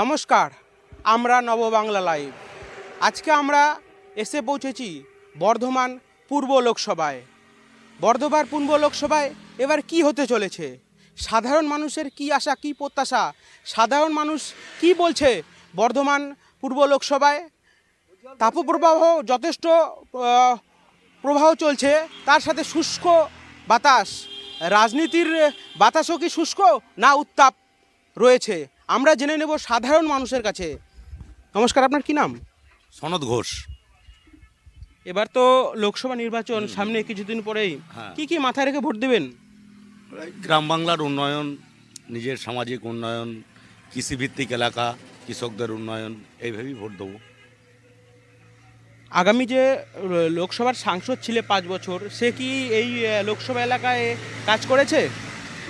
নমস্কার, আমরা নববাংলা লাইভ। আজকে আমরা এসে পৌঁছেছি বর্ধমান পূর্ব লোকসভায়। বর্ধমান পূর্ব লোকসভায় এবার কি হতে চলেছে? সাধারণ মানুষের কি আশা, কি প্রত্যাশা? সাধারণ মানুষ কি বলছে বর্ধমান পূর্ব লোকসভায়? তাপপ্রবাহ যথেষ্ট প্রবাহ চলছে, তার সাথে শুষ্ক বাতাস। রাজনীতির বাতাসও কি শুষ্ক না উত্তাপ রয়েছে? আমরা জেনে নেব সাধারণ মানুষের কাছে। নমস্কার আপনার কি নাম? সনদ ঘোষ। এবার তো লোকসভা নির্বাচন সামনে কিছুদিন পরেই। হ্যাঁ। কি কি মাথায় রেখে ভোট দেবেন? গ্রাম বাংলার উন্নয়ন নিজের সামাজিক উন্নয়ন কৃষিভিত্তিক এলাকা কৃষকদের উন্নয়ন এইভাবেই ভোট দেবো। আগামী যে লোকসভার সাংসদ ছিলে পাঁচ বছর সে কি এই লোকসভা এলাকায় কাজ করেছে?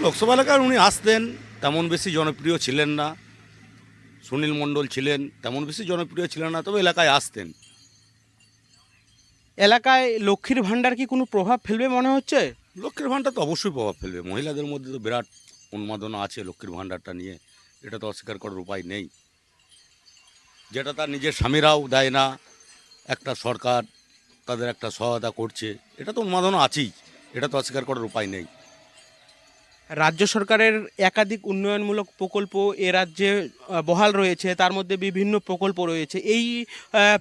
লোকসভা এলাকায় উনি আসতেন তেমন বেশি জনপ্রিয় ছিলেন না। সুনীল মণ্ডল ছিলেন তেমন বেশি জনপ্রিয় ছিলেন না তবে এলাকায় আসতেন। এলাকায় লক্ষ্মীর ভাণ্ডার কি কোনো প্রভাব ফেলবে মনে হচ্ছে? লক্ষ্মীর ভাণ্ডার তো অবশ্যই প্রভাব ফেলবে। মহিলাদের মধ্যে তো বিরাট উন্মাদনা আছে লক্ষ্মীর ভাণ্ডারটা নিয়ে। এটা তো অস্বীকার করার উপায় নেই। যেটা তার নিজের স্বামীরাও দেয় না। একটা সরকার তাদের একটা সহায়তা করছে। এটা তো উন্মাদনা আছেই। এটা তো অস্বীকার করার উপায় নেই। রাজ্য সরকারের একাধিক উন্নয়নমূলক প্রকল্প এ রাজ্যে বহাল রয়েছে তার মধ্যে বিভিন্ন প্রকল্প রয়েছে। এই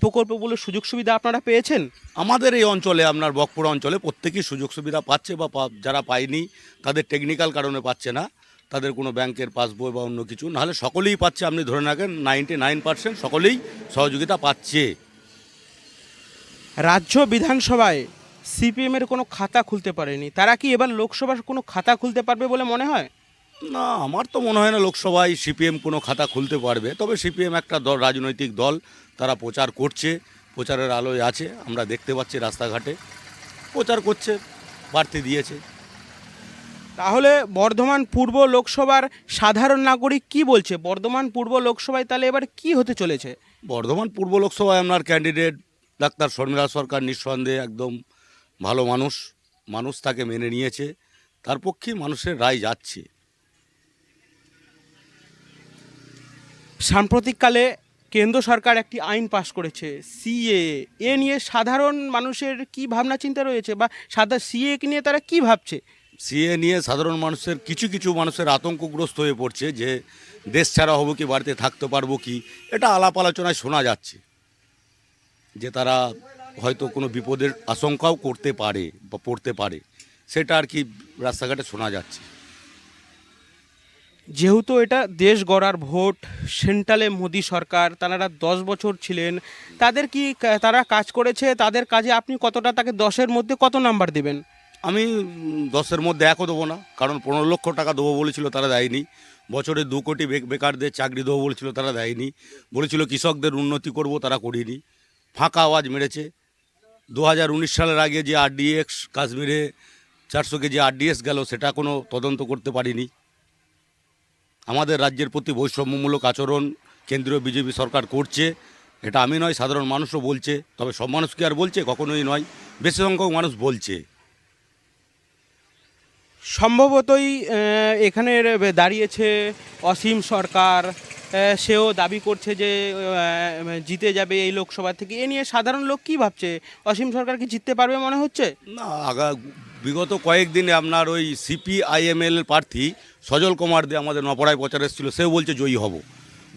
প্রকল্পগুলোর সুযোগ সুবিধা আপনারা পেয়েছেন? আমাদের এই অঞ্চলে আপনার বকপুর অঞ্চলে প্রত্যেকেই সুযোগ সুবিধা পাচ্ছে বা যারা পায়নি তাদের টেকনিক্যাল কারণে পাচ্ছে না। তাদের কোনো ব্যাংকের পাসবই বা অন্য কিছু নাহলে সকলেই পাচ্ছে আপনি ধরে রাখেন নাইনটি নাইন পার্সেন্ট সকলেই সহযোগিতা পাচ্ছে। রাজ্য বিধানসভায় সিপিএমের কোনো খাতা খুলতে পারেনি। তারা কি এবার লোকসভার কোনো খাতা খুলতে পারবে বলে মনে হয়? না আমার তো মনে হয় না লোকসভায় সিপিএম কোনো খাতা খুলতে পারবে। তবে সিপিএম একটা দল রাজনৈতিক দল তারা প্রচার করছে প্রচারের আলোয় আছে। আমরা দেখতে পাচ্ছি রাস্তাঘাটে। প্রচার করছে বাড়তি দিয়েছে। তাহলে বর্ধমান পূর্ব লোকসভার সাধারণ নাগরিক কি বলছে? বর্ধমান পূর্ব লোকসভায় তাহলে এবার কি হতে চলেছে? বর্ধমান পূর্ব লোকসভায় আপনার ক্যান্ডিডেট ডাক্তার শর্মিলা সরকার নিঃসন্দেহে একদম ভালো মানুষ মানুষ তাকে মেনে নিয়েছে তার পক্ষে মানুষের রায় যাচ্ছে। সাম্প্রতিককালে কেন্দ্র সরকার একটি আইন পাশ করেছে সিএ এ নিয়ে সাধারণ মানুষের কি ভাবনা চিন্তা রয়েছে বা সাদা সিএ নিয়ে তারা কি ভাবছে? সিএ নিয়ে সাধারণ মানুষের কিছু কিছু মানুষের আতঙ্কগ্রস্ত হয়ে পড়ছে যে দেশ ছাড়া হব কি বাড়িতে থাকতে পারব কি এটা আলাপ আলোচনায় শোনা যাচ্ছে যে তারা হয়তো কোনো বিপদের আশঙ্কাও করতে পারে বা পড়তে পারে সেটা আর কি রাস্তাঘাটে শোনা যাচ্ছে। যেহেতু এটা দেশ গড়ার ভোট সেন্ট্রালে মোদি সরকার তারা দশ বছর ছিলেন তাদের কি তারা কাজ করেছে তাদের কাজে আপনি কতটা তাকে দশের মধ্যে কত নাম্বার দেবেন? আমি দশের মধ্যে একও দেবো না কারণ পনেরো লক্ষ টাকা দেবো বলেছিল তারা দেয়নি বছরে দু কোটি বেকারদের চাকরি দেবো বলেছিল তারা দেয়নি বলেছিল কৃষকদের উন্নতি করব তারা করিনি ফাঁকা আওয়াজ মেরেছে দু হাজার উনিশ সালের আগে যে আরডিএক্স কাশ্মীরে চারশো কেজি আরডিএস গেল সেটা কোনো তদন্ত করতে পারিনি। আমাদের রাজ্যের প্রতি বৈষম্যমূলক আচরণ কেন্দ্রীয় বিজেপি সরকার করছে এটা আমি নয় সাধারণ মানুষও বলছে তবে সব মানুষ কি আর বলছে? কখনোই নয় বেশি সংখ্যক মানুষ বলছে। সম্ভবতই আহ, এখানে দাঁড়িয়েছে অসীম সরকার সেও দাবি করছে যে জিতে যাবে এই লোকসভা থেকে। এ নিয়ে সাধারণ লোক কি ভাবছে? অসীম সরকার কি জিততে পারবে মনে হচ্ছে? না, আগা, বিগত কয়েকদিনে আপনার ওই সিপিআইএমএল প্রার্থী সজল কুমার দে আমাদের নপড়ায় প্রচার এসেছিল, সেও বলছে জয়ী হব।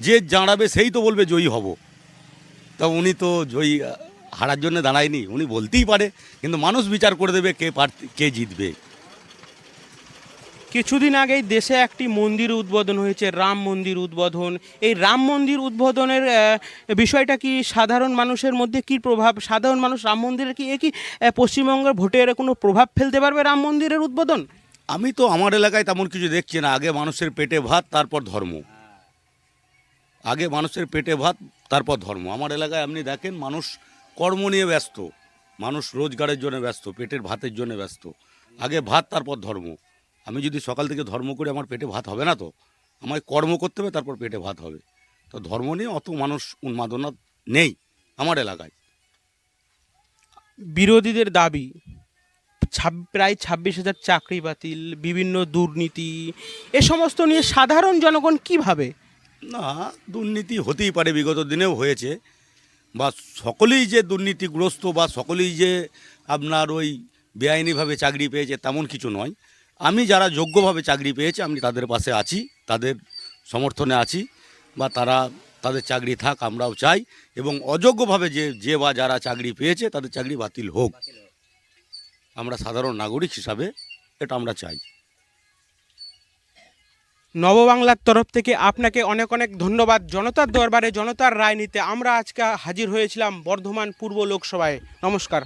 যে দাঁড়াবে সেই তো বলবে জয়ী হব। তা উনি তো জয়ী হারার জন্য দাঁড়ায়নি, উনি বলতেই পারে, কিন্তু মানুষ বিচার করে দেবে কে প্রার্থী, কে জিতবে। কিছুদিন আগেই দেশে একটি মন্দির উদ্বোধন হয়েছে, রাম মন্দির উদ্বোধন। এই রাম মন্দির উদ্বোধনের বিষয়টা কি সাধারণ মানুষের মধ্যে কি প্রভাব? সাধারণ মানুষ রাম মন্দিরের কি, এ কি পশ্চিমবঙ্গের ভোটের কোনো প্রভাব ফেলতে পারবে রাম মন্দিরের উদ্বোধন? আমি তো আমার এলাকায় তেমন কিছু দেখছি না। আগে মানুষের পেটে ভাত, তারপর ধর্ম। আগে মানুষের পেটে ভাত, তারপর ধর্ম। আমার এলাকায় আপনি দেখেন, মানুষ কর্ম নিয়ে ব্যস্ত। মানুষ রোজগারের জন্য ব্যস্ত, পেটের ভাতের জন্য ব্যস্ত। আগে ভাত, তারপর ধর্ম। আমি যদি সকাল থেকে ধর্ম করে আমার পেটে ভাত হবে না তো? আমায় কর্ম করতে হবে তারপর পেটে ভাত হবে। তো ধর্ম নিয়ে অত মানুষ উন্মাদনা নেই আমার এলাকায়। বিরোধীদের দাবি প্রায় ছাব্বিশ হাজার চাকরি বাতিল বিভিন্ন দুর্নীতি এ সমস্ত নিয়ে সাধারণ জনগণ কীভাবে? না দুর্নীতি হতেই পারে বিগত দিনেও হয়েছে। বা সকলেই যে দুর্নীতিগ্রস্ত বা সকলেই যে আপনার ওই বেআইনিভাবে চাকরি পেয়েছে তেমন কিছু নয়। আমি যারা যোগ্যভাবে চাকরি পেয়েছে, আমি তাদের পাশে আছি, তাদের সমর্থনে আছি বা তারা তাদের চাকরি থাক আমরাও চাই এবং অযোগ্যভাবে যে যে বা যারা চাকরি পেয়েছে তাদের চাকরি বাতিল হোক। আমরা সাধারণ নাগরিক হিসাবে এটা আমরা চাই। নববাংলার তরফ থেকে আপনাকে অনেক অনেক ধন্যবাদ। জনতার দরবারে জনতার রায় নিতে আমরা আজকে হাজির হয়েছিলাম বর্ধমান পূর্ব লোকসভায়। নমস্কার।